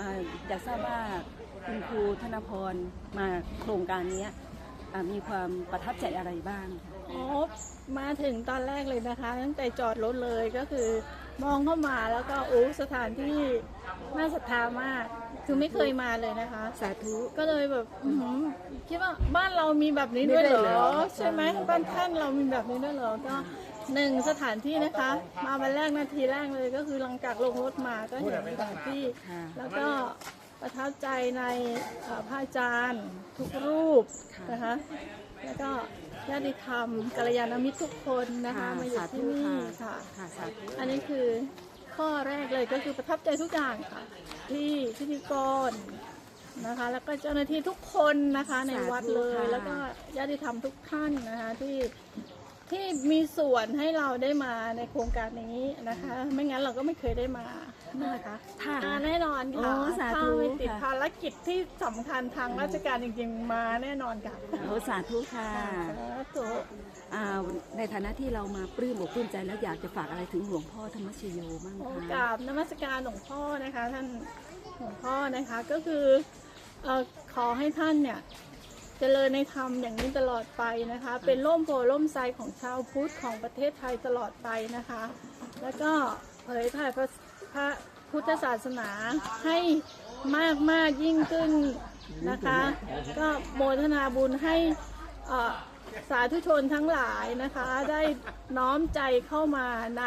อ่าอยากทราบว่าคุณครูธนพรมาโครงการเนี้ยอ่ามีความประทับใจอะไรบ้างอ๋อมาถึงตอนแรกเลยนะคะ ตั้งแต่จอดรถเลยก็คือมองเข้ามาแล้วก็โอ้สถานที่น่าศรัทธามาก คือไม่เคยมาเลยนะคะ สาธุก็เลยแบบอื้อหือคิดว่าบ้านเรามีแบบนี้ด้วยเหรมีด้วยเหรออใช่ไหมบ้านท่านเรามีแบบนี้ด้วยเหรอก็ หนึ่งสถานที่นะคะ มาวันแรกนาทีแรกเลยก็คือหลังจากลงรถมาก็เห็นสถานที่ค่ะแล้วก็ประทับใจในเอ่อพระอาจารย์ทุกรูปค่ะนะคะ แล้วก็ญาติธรรมกัลยาณมิตรทุกคนนะคะมาอยู่สาที่ธุนี่ค่ะค่ะค่ะสาธุอันนี้คือข้อแรกเลยก็คือประทับใจทุกอย่างค่ะ ที่พิธีกรนะคะ แล้วก็เจ้าหน้าที่ทุกคนนะคะในวัดเลย แล้วก็ญาติธรรมทุกท่านนะคะที่ ที่มีส่วนให้เราได้มาในโครงการนี้นะคะ ไม่งั้นเราก็ไม่เคยได้มานะคะค่ะอ่าแน่นอนค่ะโอ้สาธุถ้าไม่ติดค่ะ ภารกิจที่สำคัญทางราชการจริงๆ มาแน่นอนค่ะโอ้สาธุค่ะสาธุอ่าในฐานะที่เรามาปลื้มอกปลื้มใจแล้วอยากจะฝากอะไรถึงหลวงพ่อธรรมชโยบ้างโอ้คะกราบนมัสการหลวงพ่อนะคะ ท่านหลวงพ่อนะคะก็คือเอ่อขอให้ท่านเนี่ย เจริญในธรรมอย่างนี้ตลอดไปนะคะ เป็นร่มโพล่มไทรของชาวพุทธของประเทศไทยตลอดไปนะคะ แล้วก็เผยแผ่พระพระพุทธศาสนาให้มากมากยิ่งขึ้นนะคะ ก็โมทนาบุญให้เอ่อสาธุชนทั้งหลายนะคะ ได้น้อมใจเข้ามาใน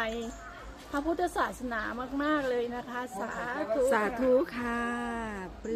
พระพุทธศาสนามาก ๆ เลยนะคะ สาธุ สาค่ะธุค่ะปลื้ม